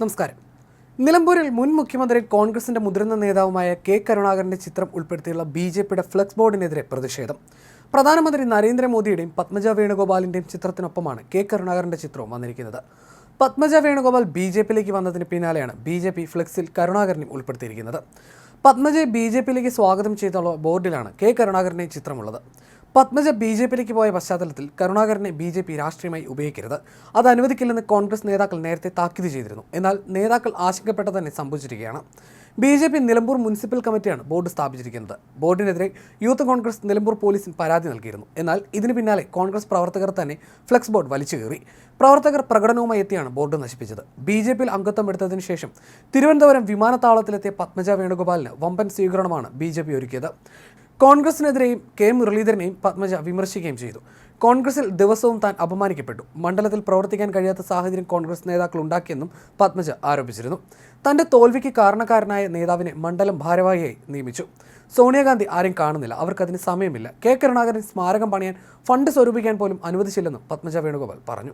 നമസ്കാരം. നിലമ്പൂരിൽ മുൻ മുഖ്യമന്ത്രി കോൺഗ്രസിന്റെ മുതിർന്ന നേതാവുമായ കെ കരുണാകരന്റെ ചിത്രം ഉൾപ്പെടുത്തിയുള്ള ബി ജെ പിയുടെ ഫ്ലക്സ് ബോർഡിനെതിരെ പ്രതിഷേധം. പ്രധാനമന്ത്രി നരേന്ദ്രമോദിയുടെയും പത്മജ വേണുഗോപാലിന്റെയും ചിത്രത്തിനൊപ്പമാണ് കെ കരുണാകരന്റെ ചിത്രവും വന്നിരിക്കുന്നത്. പത്മജ വേണുഗോപാൽ ബി ജെ പിയിലേക്ക് വന്നതിന് പിന്നാലെയാണ് ബി ജെ പി ഫ്ലക്സിൽ കരുണാകരനെയും ഉൾപ്പെടുത്തിയിരിക്കുന്നത്. പത്മജയെ ബി ജെ പിയിലേക്ക് സ്വാഗതം ചെയ്തുള്ള ബോർഡിലാണ് കെ കരുണാകരന്റെ ചിത്രമുള്ളത്. പത്മജ ബി ജെ പിയിലേക്ക് പോയ പശ്ചാത്തലത്തിൽ കരുണാകരനെ ബി ജെ പി രാഷ്ട്രീയമായി ഉപയോഗിക്കരുത്. അത് അനുവദിക്കില്ലെന്ന് കോൺഗ്രസ് നേതാക്കൾ നേരത്തെ താക്കീത് ചെയ്തിരുന്നു. എന്നാൽ നേതാക്കൾ ആശങ്കപ്പെട്ട തന്നെ സംഭവിച്ചിരിക്കുകയാണ്. B J P Nilambur municipal കമ്മിറ്റിയാണ് ബോർഡ് സ്ഥാപിച്ചിരിക്കുന്നത്. ബോർഡിനെതിരെ യൂത്ത് കോൺഗ്രസ് നിലമ്പൂർ പോലീസിന് പരാതി നൽകിയിരുന്നു. എന്നാൽ ഇതിന് പിന്നാലെ കോൺഗ്രസ് പ്രവർത്തകർ തന്നെ ഫ്ലെക്സ് ബോർഡ് വലിച്ചു കയറി പ്രവർത്തകർ പ്രകടനവുമായി എത്തിയാണ് ബോർഡ് നശിപ്പിച്ചത്. ബി ജെ പിയിൽ അംഗത്വം എടുത്തതിനു ശേഷം തിരുവനന്തപുരം വിമാനത്താവളത്തിലെത്തിയ പത്മജ വേണുഗോപാലിന് വമ്പൻ സ്വീകരണമാണ് ബി ജെ പി ഒരുക്കിയത്. കോൺഗ്രസിനെതിരെയും കെ മുരളീധരനെയും പത്മജ വിമർശിക്കുകയും ചെയ്തു. കോൺഗ്രസിൽ ദിവസവും താൻ അപമാനിക്കപ്പെട്ടു. മണ്ഡലത്തിൽ പ്രവർത്തിക്കാൻ കഴിയാത്ത സാഹചര്യം കോൺഗ്രസ് നേതാക്കൾ ഉണ്ടാക്കിയെന്നും പത്മജ ആരോപിച്ചിരുന്നു. തന്റെ തോൽവിക്ക് കാരണക്കാരനായ നേതാവിനെ മണ്ഡലം ഭാരവാഹിയായി നിയമിച്ചു. സോണിയാഗാന്ധി ആരും കാണുന്നില്ല. അവർക്കതിന് സമയമില്ല. കെ കരുണാകരൻ സ്മാരകം പണിയാൻ ഫണ്ട് സ്വരൂപിക്കാൻ പോലും അനുവദിച്ചില്ലെന്നും പത്മജ വേണുഗോപാൽ പറഞ്ഞു.